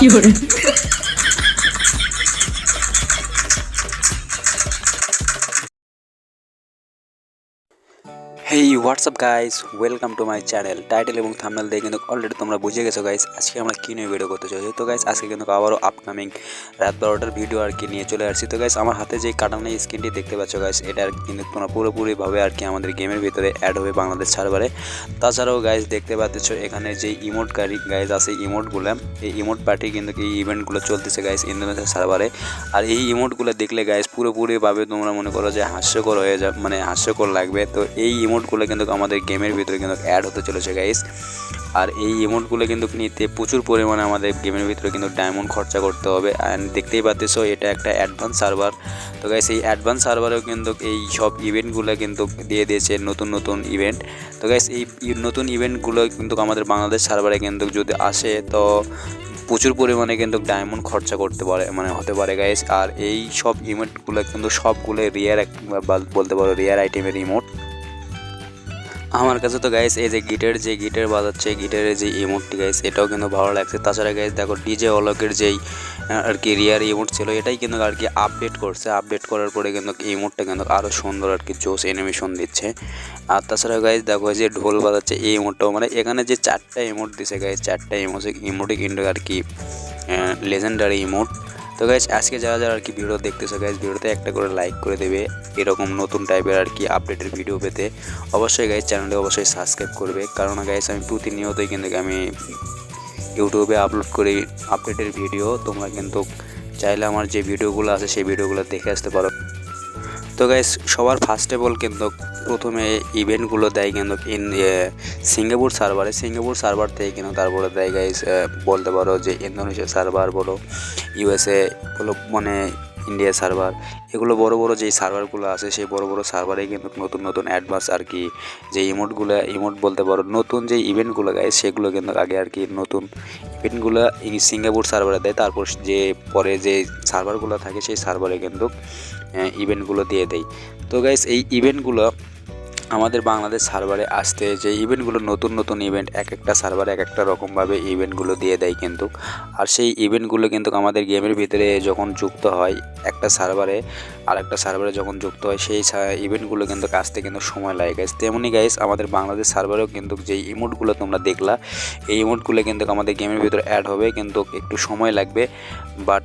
有人，hey WhatsApp guys welcome to my channel title এবং thumbnail দিয়ে কিন্তু অলরেডি তোমরা বুঝে গেছো গাইস আজকে আমরা কী নিয়ে ভিডিও করতে চাই তো গাইস আজকে কিন্তু আবারও আপকামিং রাত বারোটার ভিডিও আর কি নিয়ে চলে আসছি। তো গাইস আমার হাতে যে কাটানো স্ক্রিনটি দেখতে পাচ্ছ গাইস এটা আর কিন্তু তোমরা পুরোপুরিভাবে আর কি আমাদের গেমের ভিতরে অ্যাড হবে বাংলাদেশ সার্ভারে তাছাড়াও গাইস দেখতে পাচ্ছ, এখানে যে ইমোট গাড়ি গাইজ আছে ইমোটগুলো এই ইমোট পার্টি কিন্তু এই ইভেন্টগুলো চলতেছে গাইস ইন্দোনেশিয়া সার্ভারে আর এই ইমোটগুলো দেখলে গাইস পুরোপুরিভাবে তোমরা মনে করো যে হাস্যকর হয়ে যা মানে হাস্যকর লাগবে। তো এই ইমোটগুলো কিন্তু আমাদের গেমের ভিতরে কিন্তু অ্যাড হতে চলেছে গাইস আর এই ইমোটগুলো কিন্তু নিতে প্রচুর পরিমাণে আমাদের গেমের ভিতরে কিন্তু ডায়মন্ড খরচা করতে হবে। অ্যান্ড দেখতেই পাচ্ছ, এটা একটা অ্যাডভান্স সার্ভার তো গাইস এই অ্যাডভান্স সার্ভারেও কিন্তু এই সব ইভেন্টগুলো কিন্তু দিয়ে দিয়েছে নতুন নতুন ইভেন্ট তো গাইস এই নতুন ইভেন্টগুলো কিন্তু আমাদের বাংলাদেশ সার্ভারে কিন্তু যদি আসে, তো প্রচুর পরিমাণে কিন্তু ডায়মন্ড খরচা করতে পারে মানে হতে পারে গাইস আর এই সব ইমোটগুলো কিন্তু সবগুলো রিয়ার বলতে পারো রিয়ার আইটেমের ইমোট আমার কাছে তো গাইস এই যে গিটার যে গিটার বাজাচ্ছে, গিটারের যে ইমোটটি গাইস এটাও কিন্তু ভালো লাগছে। তাছাড়া গাইস দেখো ডিজে অলকের যেই আর কি রিয়ার ইমোট ছিল, এটাই কিন্তু আর কি আপডেট করছে। আপডেট করার পরে কিন্তু ইমোটটা কিন্তু আরও সুন্দর আর কি জোস অ্যানিমেশন দিচ্ছে। আর তাছাড়া গাইস দেখো যে ঢোল বাজাচ্ছে, এই ইমোটটাও মানে এখানে যে চারটা ইমোট দিছে গাইস চারটা ইমোটে ইমোটে কিন্তু আর কি লেজেন্ডারি ইমোট তো গাইজ আজকে যারা যারা আর কি ভিডিও দেখতেছো গাইজ ভিডিওতে একটা করে লাইক করে দেবে, এরকম নতুন টাইপের আর কি আপডেটের ভিডিও পেতে। অবশ্যই গাইজ চ্যানেলটি অবশ্যই সাবস্ক্রাইব করবে। কারণ গাইজ আমি প্রতিনিয়তই কিন্তু আমি ইউটিউবে আপলোড করি আপডেটের ভিডিও তোমরা কিন্তু চাইলে আমার যে ভিডিওগুলো আছে, সেই ভিডিওগুলো দেখে আসতে পারো। তো গাইজ সবার ফার্স্ট অফ অল কিন্তু প্রথমে ইভেন্টগুলো দেয় কিন্তু ইন সিঙ্গাপুর সার্ভারে সিঙ্গাপুর সার্ভার থেকে কিন্তু তারপরে দেয় গাইস বলতে পারো যে ইন্দোনেশিয়া সার্ভার বলো ইউএসএ বলো মানে ইন্ডিয়া সার্ভার এগুলো বড় বড় যেই সার্ভারগুলো আছে, সেই বড় বড় সার্ভারে কিন্তু নতুন নতুন অ্যাডভান্স আর কি যে ইমোটগুলো ইমোট বলতে পারো, নতুন যে ইভেন্টগুলো গাইস, সেগুলো কিন্তু আগে আর কি নতুন ইভেন্টগুলো সিঙ্গাপুর সার্ভারে দেয়, তারপর যে পরে যে সার্ভারগুলো থাকে, সেই সার্ভারে কিন্তু ইভেন্টগুলো দিয়ে দেয়। তো গাইস এই ইভেন্টগুলো আমাদের বাংলাদেশ সার্ভারে আসতে যে ইভেন্টগুলো নতুন নতুন ইভেন্ট, এক একটা সার্ভারে এক একটা রকমভাবে ইভেন্টগুলো দিয়ে দেয় কিন্তু। আর সেই ইভেন্টগুলো কিন্তু আমাদের গেমের ভিতরে যখন যুক্ত হয়, একটা সার্ভারে আর একটা সার্ভারে যখন যুক্ত হয়, সেই ইভেন্টগুলো কিন্তু আসতে কিন্তু সময় লাগে। গাইস, তেমনি গাইস, আমাদের বাংলাদেশ সার্ভারেও কিন্তু যেই ইমোটগুলো তোমরা দেখলা, এই ইমোটগুলো কিন্তু আমাদের গেমের ভিতরে অ্যাড হবে, কিন্তু একটু সময় লাগবে। বাট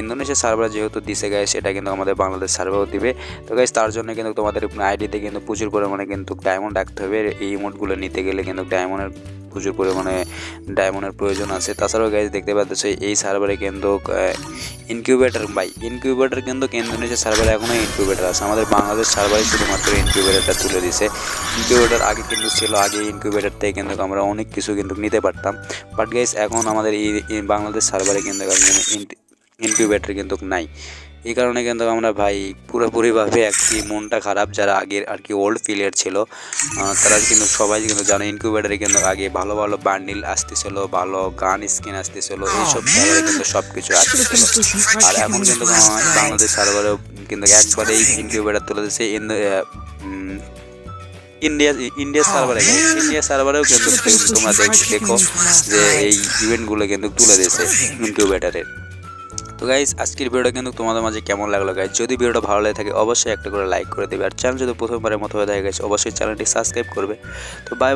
ইন্দোনেশিয়া সার্ভার যেহেতু দিছে, গাইস, এটা কিন্তু আমাদের বাংলাদেশ সার্ভারও দিবে। তো গাইস, তার জন্য কিন্তু তোমাদের আইডিতে কিন্তু প্রচুর কিন্তু ডায়মন্ড রাখতে হবে। এই ইমোটগুলো নিতে গেলে কিন্তু ডায়মন্ডের প্রচুর পরিমাণে ডায়মন্ডের প্রয়োজন আছে। তাছাড়াও গাইজ দেখতে পাচ্ছ, এই সার্ভারে কিন্তু ইনকিউবেটার বাই ইনকিউবেটার কিন্তু ইন্দোনেশিয়া সার্ভারে এখনও ইনকিউবেটার আছে। আমাদের বাংলাদেশ সার্ভারে শুধুমাত্র ইনকিউবেটারটা তুলে দিছে। ইনকিউবেটার আগে কিন্তু ছিল, আগে ইনকিউবেটার থেকে কিন্তু আমরা অনেক কিছু কিন্তু নিতে পারতাম। বাট গাইজ এখন আমাদের এই বাংলাদেশ সার্ভারে কিন্তু ইনকিউবেটার কিন্তু নাই। এই কারণে কিন্তু আমরা ভাই পুরোপুরিভাবে কি মনটা খারাপ, যারা আগের আর কি ওল্ড প্লেয়ার ছিল তারা কিন্তু সবাই কিন্তু জানে ইনকিউবেটারে কিন্তু আগে ভালো ভালো বান্ডিল আসতেছিল, ভালো গান স্কিন আসতেছিল, এইসব কিন্তু সব কিছু আসতেছিল। আর এখন কিন্তু বাংলাদেশ সার্ভারেও কিন্তু একবারেই ইনকিউবেটার তুলে দিচ্ছে ইন্ডিয়া ইন্ডিয়া সার্ভারে ইন্ডিয়া সার্ভারেও কিন্তু তোমরা দেখো যে এই ইভেন্টগুলো কিন্তু তুলে দিয়েছে ইনকিউবেটারের তো গাইজ আজকের ভিডিও কিন্তু তোমাদের মাঝে কেমন লাগল গাইজ যদি ভিডিওটা ভালো লাগে থাকে অবশ্যই একটা করে লাইক করে দেবে। আর চ্যানেল যদি প্রথমবারের মতো হয়ে থাকে guys, অবশ্যই চ্যানেলটি সাবস্ক্রাইব করবে। তো বাই